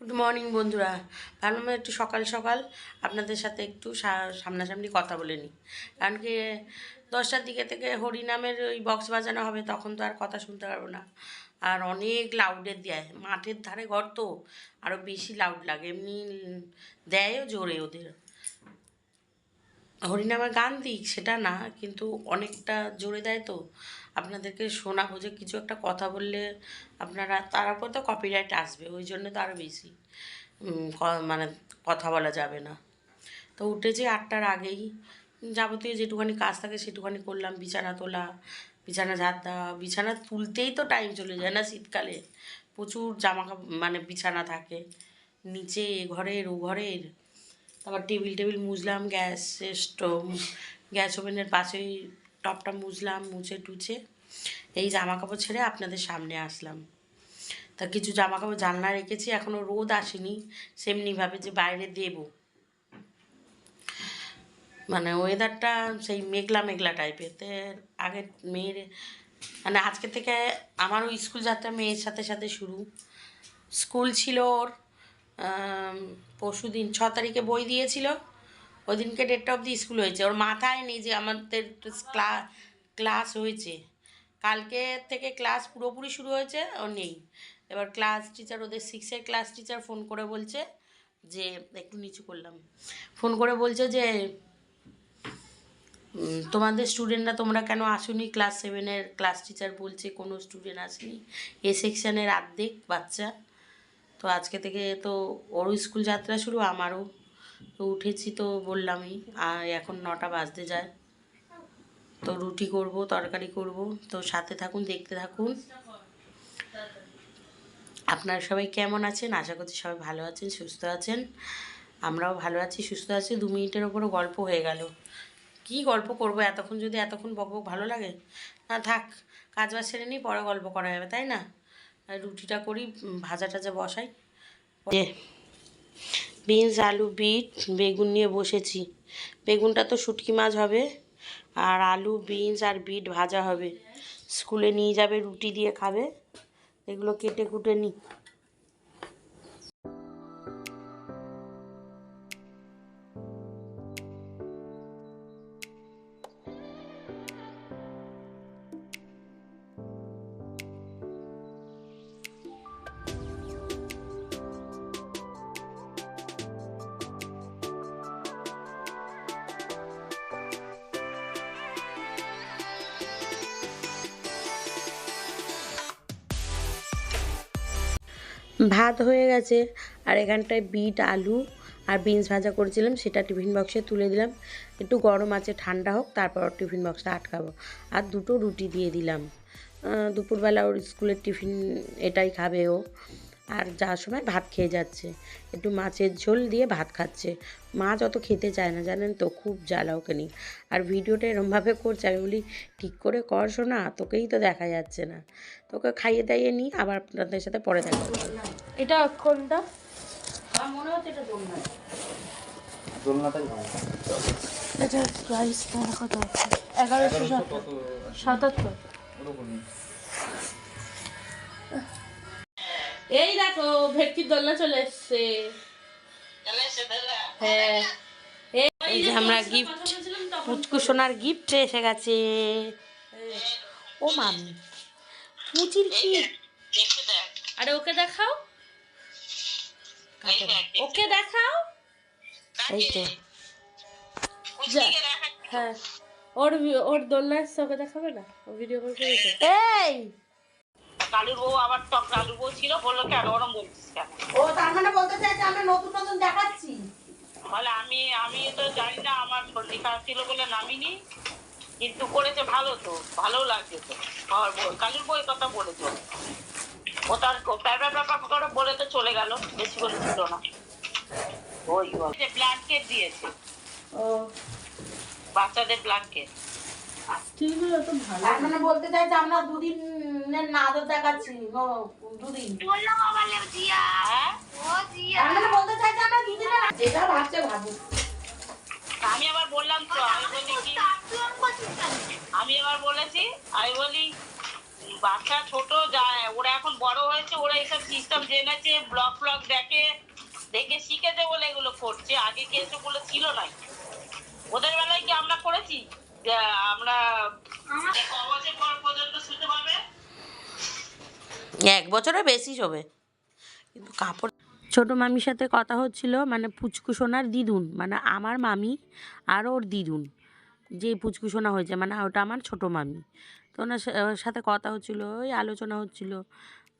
Good morning বন্ধুরা। ভাবলাম একটু সকাল সকাল আপনাদের সাথে একটু সামনাসামনি কথা বলে নিই। কারণ কি, দশটার দিকে থেকে হরিনামের ওই বক্স বাজানো হবে, তখন তো আর কথা শুনতে পারব না। আর অনেক লাউডের দেয়। মাঠের ধারে ঘর তো আরও বেশি লাউড লাগে। এমনি দেয়ও জোরে ওদের। হরিনামের গান দিক, সেটা না, কিন্তু অনেকটা জোরে দেয় তো। আপনাদেরকে শোনাবো যে কিছু একটা কথা বললে আপনারা, তার উপর তো কপিরাইট আসবে, ওই জন্য তো আরও বেশি মানে কথা বলা যাবে না। তো উঠেছি আটটার আগেই, যাবতীয় যেটুখানি কাজ থাকে সেটুখানি করলাম, বিছানা তোলা, বিছানা ঝাড় দেওয়া, বিছানা তুলতেই তো টাইম চলে যায় না শীতকালে। প্রচুর জামা মানে বিছানা থাকে, নিচে, এ ঘরের, ও ঘরের তারপর টেবিল টেবিল মুছলাম, গ্যাস স্টোভ গ্যাস ওভেনের পাশেই টপটা মুছলাম, মুছে টুছে। এই জামা কাপড় ছেড়ে আপনাদের সামনে আসলাম। তা কিছু জামা কাপড় জানলা রেখেছি এখনও রোদ আসেনি, সেমনিভাবে যে বাইরে দেব। মানে ওয়েদারটা সেই মেঘলা মেঘলা টাইপের তো আগে মেয়ের মানে আজকে থেকে আমারও স্কুল যাত্রা মেয়ের সাথে সাথে শুরু। স্কুল ছিল ওর পরশু দিন, ছ তারিখে বই দিয়েছিল। ওই দিনকে ডেটটা অবধি স্কুল হয়েছে। ওর মাথায় নেই যে আমাদের ক্লাস ক্লাস হয়েছে। কালকে থেকে ক্লাস পুরোপুরি শুরু হয়েছে ও নেই। এবার ক্লাস টিচার, ওদের সিক্সের ক্লাস টিচার ফোন করে বলছে যে, একটু নিচু করলাম। ফোন করে বলছে যে তোমাদের স্টুডেন্টরা তোমরা কেন আসোনি? ক্লাস সেভেনের ক্লাস টিচার বলছে, কোনো স্টুডেন্ট আসেনি। এ সেকশনের অর্ধেক বাচ্চা। তো আজকে থেকে তো ওরও স্কুল যাত্রা শুরু, আমারও। তো উঠেছি তো বললামই, আর এখন নটা বাজতে যায়। তো রুটি করব, তরকারি করব, তো সাথে থাকুন, দেখতে থাকুন। আপনারা সবাই কেমন আছেন? আশা করছি সবাই ভালো আছেন, সুস্থ আছেন। আমরাও ভালো আছি, সুস্থ আছি। দু মিনিটের ওপরও গল্প হয়ে গেল। কি গল্প করব? এতক্ষণ যদি এতক্ষণ বক বক ভালো লাগে? না থাক, কাজ বাজ সেরে নিই, পরে গল্প করা যাবে, তাই না? রুটিটা করি ভাজাটা ভাজা টাজা বসাই। বিনস, আলু, বিট, বেগুন নিয়ে বসেছি। বেগুনটা তো শুটকি মাছ হবে, আর আলু, বিনস আর বিট ভাজা হবে। স্কুলে নিয়ে যাবে, রুটি দিয়ে খাবে। এগুলো কেটে কুটে নিই। ভাত হয়ে গেছে। আর এখানটায় বিট, আলু আর বিনস ভাজা করেছিলাম, সেটা টিফিন বক্সে তুলে দিলাম। একটু গরম আছে, ঠান্ডা হোক, তারপর টিফিন বক্সটা আটকাবো। আর দুটো রুটি দিয়ে দিলাম। দুপুরবেলা ওর স্কুলের টিফিন এটাই খাবে ও। আর যাওয়ার সময় ভাত খেয়ে যাচ্ছে। একটু মাছের ঝোল দিয়ে ভাত খাচ্ছে। মাছ অত খেতে চায় না জানেন তো খুব জ্বালা ওকে নিয়ে। আর ভিডিওটা এরমভাবে করছে আমি বলি ঠিক করে কর শোনা তোকেই তো দেখা যাচ্ছে না। তোকে খাইয়ে দাইয়ে নিই আবার আপনাদের সাথে পরে দেখা এটা কোনটা? আমার মনে হচ্ছে এটা দোলনা। দোলনাটাই এটা প্রাইস এগারোশো সাতাত্তর। এই দেখো ভেটকির দোলনা চলে এসছে। হ্যাঁ। এই যে আমরা গিফট পুচকু সোনার গিফট এসে গেছে। ও মামি পুচির কি আরে ওকে দেখাও। ওকে দেখাও। এই তো হ্যাঁ। ওর ভি- ওর দোলনা এসছে ওকে দেখাবে না? ও ভিডিও কল করেছে। এই! কালুর বউ আবার টক কালুর বউ ছিল বলল কেন? ওরম বলছিস কেন? ও তার মানে বলতে চাইছে আমরা নতুন নতুন দেখাচ্ছি। বলে আমি আমি তো জানি না আমার সর্দি খারাপ ছিল বলে নামিনি কিন্তু করেছে ভালো তো ভালো লাগছে তো। আমার বউ কালুর বই কথা বলেছে। ও তার প্যাপা প্যাপা করে বলে তো চলে গেল বেশি বলে ছিল না। ওই ব্ল্যাঙ্কেট দিয়েছে। ও। বাচ্চাদের ব্ল্যাঙ্কেট ঠিক আছে তো ভালো। তার মানে বলতে চাইছে আমরা দুদিনের নাদর দেখাচ্ছি। ও দুদিন। হ্যাঁ? তার মানে বলতে চাইছে আমরা দুদিনের যেটা ভাবছে ভাবুক। আমি আবার বললাম তো আমি বলি কি আমি এবার বলেছি আমি বলি বাচ্চা ছোট যায় ওরা এখন বড় হয়েছে ওরা এইসব সিস্টেম জেনেছে ব্লগ ফ্লগ দেখে দেখে শিখেছে বলে এগুলো করছে আগে কি এসবগুলো ছিল না ওদের বেলায় কি আমরা করেছি? যে আমরা ক বছর পর পর্যন্ত এক বছরের বেশি হবে। কিন্তু কাপড় ছোট মামির সাথে কথা হচ্ছিল মানে পুচকু সোনার দিদুন মানে আমার মামি আর ওর দিদুন যে পুচকু সোনা হয়েছে মানে ওটা আমার ছোট মামি। তো ওনার সাথে কথা হচ্ছিল ওই আলোচনা হচ্ছিল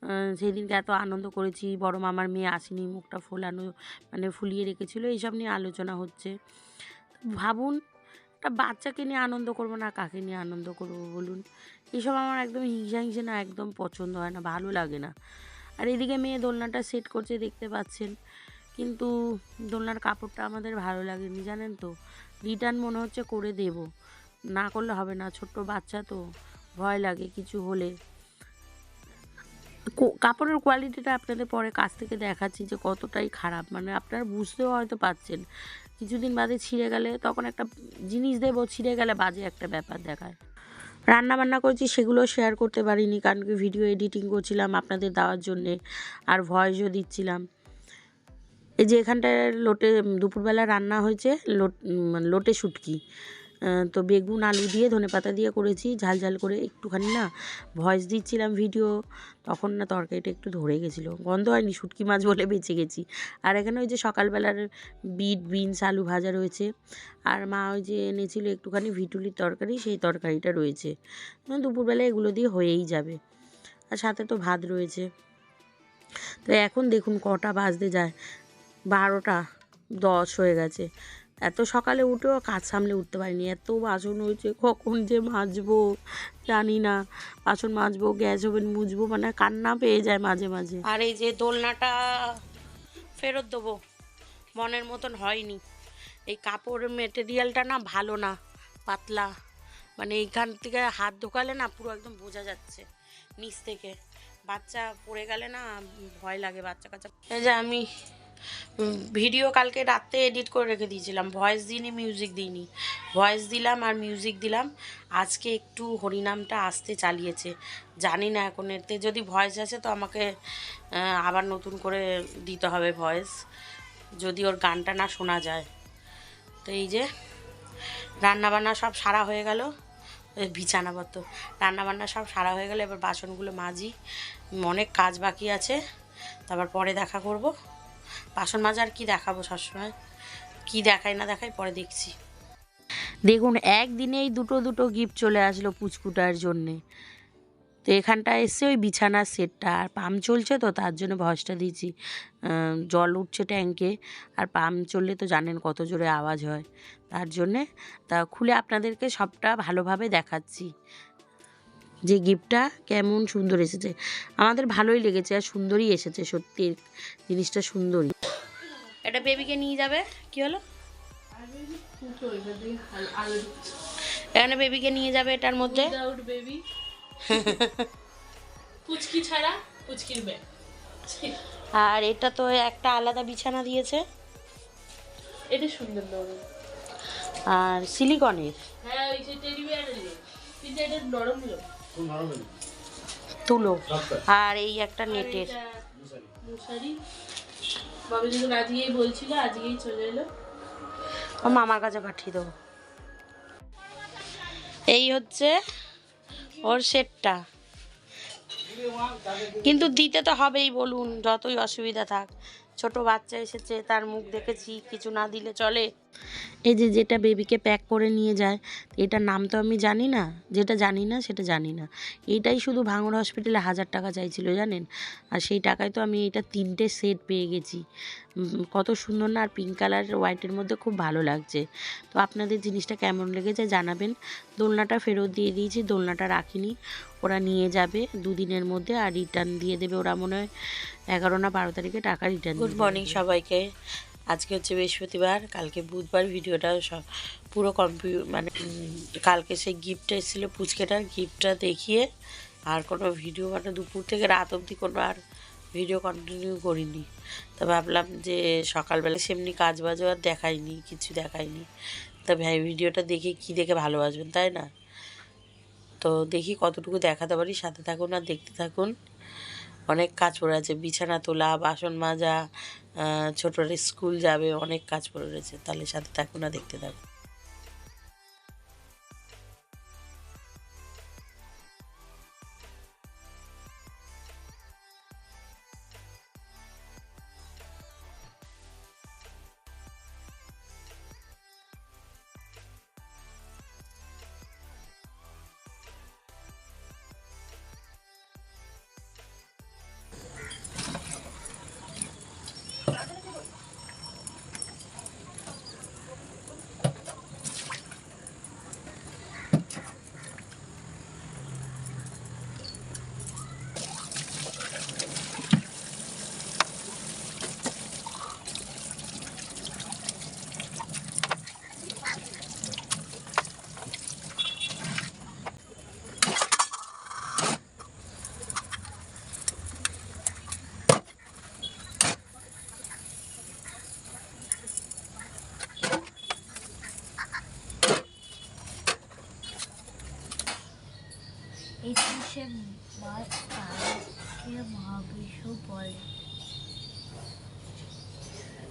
আহ, সেদিনকে এত আনন্দ করেছি বড় মামার মেয়ে আসেনি মুখটা ফোলানো মানে ফুলিয়ে রেখেছিল এইসব নিয়ে আলোচনা হচ্ছে। ভাবুন একটা বাচ্চাকে নিয়ে আনন্দ করব না, কাকে নিয়ে আনন্দ করব বলুন? এসব আমার একদম হিংসা হিংসে না, একদম পছন্দ হয় না, ভালো লাগে না। আর এদিকে মেয়ে দোলনাটা সেট করছে, দেখতে পাচ্ছেন। কিন্তু দোলনার কাপড়টা আমাদের ভালো লাগেনি, জানেন তো? রিটার্ন মনে হচ্ছে করে দেব। না করলে হবে না, ছোট্ট বাচ্চা তো, ভয় লাগে কিছু হলে। কাপড়ের কোয়ালিটিটা আপনাদের পরে কাছ থেকে দেখাচ্ছি যে কতটাই খারাপ মানে আপনারা বুঝতেও হয়তো পাচ্ছেন। কিছুদিন বাদে ছিঁড়ে গেলে তখন একটা জিনিস দেবো, ছিঁড়ে গেলে বাজে একটা ব্যাপার দেখায়। রান্না বান্না করেছি সেগুলো শেয়ার করতে পারিনি কারণ কি ভিডিও এডিটিং করছিলাম আপনাদের দেওয়ার জন্যে আর ভয়েসও দিচ্ছিলাম। এই যে এখানটায় লোটে, দুপুরবেলা রান্না হয়েছে, লোট লোটে শুটকি। তো বেগুন, আলু দিয়ে ধনেপাতা দিয়ে করেছি, ঝাল ঝাল করে একটুখানি না ভয়েস দিচ্ছিলাম ভিডিও তখন না তরকারিটা একটু ধরে গেছিল। গন্ধ হয়নি, শুটকি মাছ বলে বেঁচে গেছি। আর এখানে ওই যে সকালবেলার বিট বিনস আলু ভাজা রয়েছে। আর মা ওই যে এনেছিল একটুখানি ভিটুলির তরকারি, সেই তরকারিটা রয়েছে। দুপুরবেলা এগুলো দিয়ে হয়েই যাবে। আর সাথে তো ভাত রয়েছে। তো এখন দেখুন কটা বাজতে যায়। বারোটা দশ হয়ে গেছে। এত সকালে উঠেও কাজ সামলে উঠতে পারিনি। এত বাসন হয়েছে, কখন যে মাজবো জানি না। বাসন মাজবো, গ্যাস ওভেন মুজবো মানে কান্না পেয়ে যায় মাঝে মাঝে। আর এই যে দোলনাটা ফেরত দেবো, মনের মতন হয়নি। এই কাপড়ের মেটেরিয়ালটা না ভালো না, পাতলা। মানে এইখান থেকে হাত ঢোকালে না পুরো একদম বোঝা যাচ্ছে, নিচ থেকে। বাচ্চা পড়ে গেলে না ভয় লাগে বাচ্চা কাচ্চা এই যে আমি ভিডিও কালকে রাতে এডিট করে রেখে দিয়েছিলাম। ভয়েস দিইনি মিউজিক দিইনি। ভয়েস দিলাম আর মিউজিক দিলাম। আজকে একটু হরিনামটা আসতে চালিয়েছে। জানি না এখন এতে যদি ভয়েস আছে তো আমাকে আবার নতুন করে দিতে হবে ভয়েস। যদি ওর গানটা না শোনা যায়। তো এই যে, রান্নাবান্না সব সারা হয়ে গেল। বিছানাপত্র রান্নাবান্না সব সারা হয়ে গেল। এবার বাসনগুলো মাজি। অনেক কাজ বাকি আছে। তারপর পরে দেখা করব। বাসন মাজার কি দেখাবো সবসময়। কি দেখাই না দেখাই পরে দেখছি। দেখুন, একদিনেই দুটো দুটো গিফট চলে আসলো পুচকুটার জন্যে। তো এখানটা এসে ওই বিছানার সেটটা। আর পাম্প চলছে তো, তার জন্য ভয়েসটা দিয়েছি জল উঠছে ট্যাঙ্কে। আর পাম্প চললে তো জানেন কত জোরে আওয়াজ হয়। তার জন্যে তা খুলে আপনাদেরকে সবটা ভালোভাবে দেখাচ্ছি। যে গিফটটা কেমন সুন্দর এসেছে। আমাদের ভালোই লেগেছে আর সুন্দরই এসেছে সত্যি। জিনিসটা সুন্দরই। এটা বেবিকে নিয়ে যাবে? কি হলো? এখানে বেবিকে নিয়ে যাবে এটার মধ্যে? বেবি পুচকি ছাড়া পুচকির ব্যাগ আর এটা তো একটা আলাদা বিছানা দিয়েছে। এটা সুন্দর আর সিলিকনের হ্যাঁ ওই যে টেডি বিয়ারের কিন্তু এটা নরম লোক তুলো। আর এই একটা নেটের। আজকেই বলছিল আজকেই চলে এলো। ও মামার কাছে পাঠিয়ে দেবো। এই হচ্ছে ওর সেটটা। কিন্তু দিতে তো হবেই বলুন যতই অসুবিধা থাক। ছোট বাচ্চা এসেছে, তার মুখ দেখেছি, কিছু না দিলে চলে। এই যে যেটা বেবিকে প্যাক করে নিয়ে যায়, এটার নাম তো আমি জানি না, যেটা জানি না সেটা জানি না। এটাই শুধু ভাঙড় হসপিটালে হাজার টাকা চাইছিল, জানেন? আর সেই টাকায় তো আমি এটা তিনটে সেট পেয়ে গেছি। কত সুন্দর না, আর পিঙ্ক কালার হোয়াইটের মধ্যে খুব ভালো লাগছে। তো আপনাদের জিনিসটা কেমন লেগেছে জানাবেন। দোলনাটা ফেরত দিয়ে দিয়েছি, দোলনাটা রাখিনি। ওরা নিয়ে যাবে দুদিনের মধ্যে আর রিটার্ন দিয়ে দেবে। ওরা মনে হয় এগারো না বারো তারিখে টাকা রিটার্ন গুড মর্নিং সবাইকে। আজকে হচ্ছে বৃহস্পতিবার কালকে বুধবার ভিডিওটা সব পুরো কম্পিউ মানে কালকে সেই গিফটটা এসেছিল পুচকেটার গিফটটা দেখিয়ে আর কোনো ভিডিও মানে দুপুর থেকে রাত অবধি কোনো আর ভিডিও কন্টিনিউ করিনি। তা ভাবলাম যে সকালবেলা সেমনি কাজ বাজও আর দেখাইনি কিছু দেখাইনি তা ভাই ভিডিওটা দেখে কি দেখে ভালোবাসবেন তাই না? তো দেখি কতটুকু দেখাতে পারি। সাথে থাকুন আর দেখতে থাকুন। অনেক কাজ পড়ে আছে। বিছানা তোলা, বাসন মাজা ছোটরা স্কুল যাবে, অনেক কাজ পড়ে রয়েছে। তাহলে সাথে থাকুন আর দেখতে থাকুন। একুশে তারিখকে মহাবিশ্ব বলে?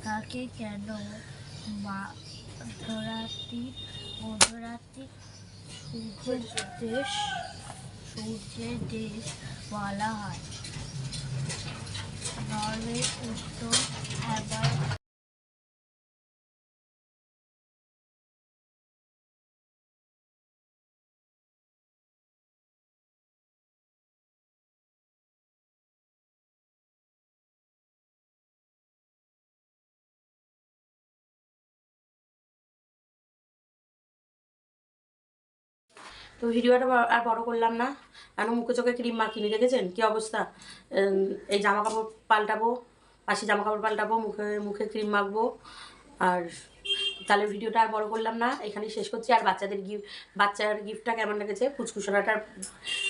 তাকে কেন মধ্যরাত্রি মধ্যরাত্রি সূর্যের দেশ সূর্যের দেশ বলা হয়? নরওয়ের উত্তর হ্যাবার তো ভিডিওটা আর বড় করলাম না। কেন মুখে চোখে ক্রিম মাখিনি দেখেছেন? কি অবস্থা? এই জামা কাপড় পাল্টাবো, পাশে জামা কাপড় পাল্টাবো, মুখে মুখে ক্রিম মাখবো। আর তাহলে ভিডিওটা আর বড় করলাম না এখানে শেষ করছি। আর বাচ্চাদের গিফট বাচ্চার গিফটটা কেমন লেগেছে? ফুচকুসোনাটার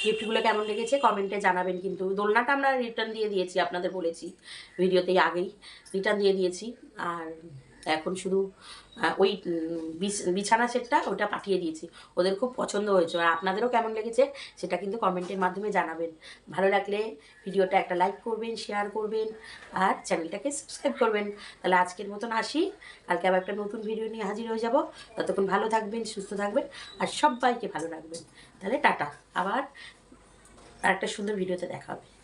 গিফটগুলো কেমন লেগেছে? কমেন্টে জানাবেন কিন্তু। দোলনাটা আমরা রিটার্ন দিয়ে দিয়েছি, আপনাদের বলেছি, ভিডিওতেই আগেই। রিটার্ন দিয়ে দিয়েছি। আর এখন শুধু ওই বিছ- বিছানা সেটটা ওটা পাঠিয়ে দিয়েছি। ওদের খুব পছন্দ হয়েছে। আর আপনাদেরও কেমন লেগেছে সেটা কিন্তু কমেন্টের মাধ্যমে জানাবেন। ভালো লাগলে ভিডিওটা একটা লাইক করবেন শেয়ার করবেন আর চ্যানেলটাকে সাবস্ক্রাইব করবেন। তাহলে আজকের মতন আসি। কালকে আবার একটা নতুন ভিডিও নিয়ে হাজির হয়ে যাব। ততক্ষণ ভালো থাকবেন, সুস্থ থাকবেন আর সবাইকে ভালো রাখবেন। তাহলে টাটা। আবার আর একটা সুন্দর ভিডিওতে দেখা হবে।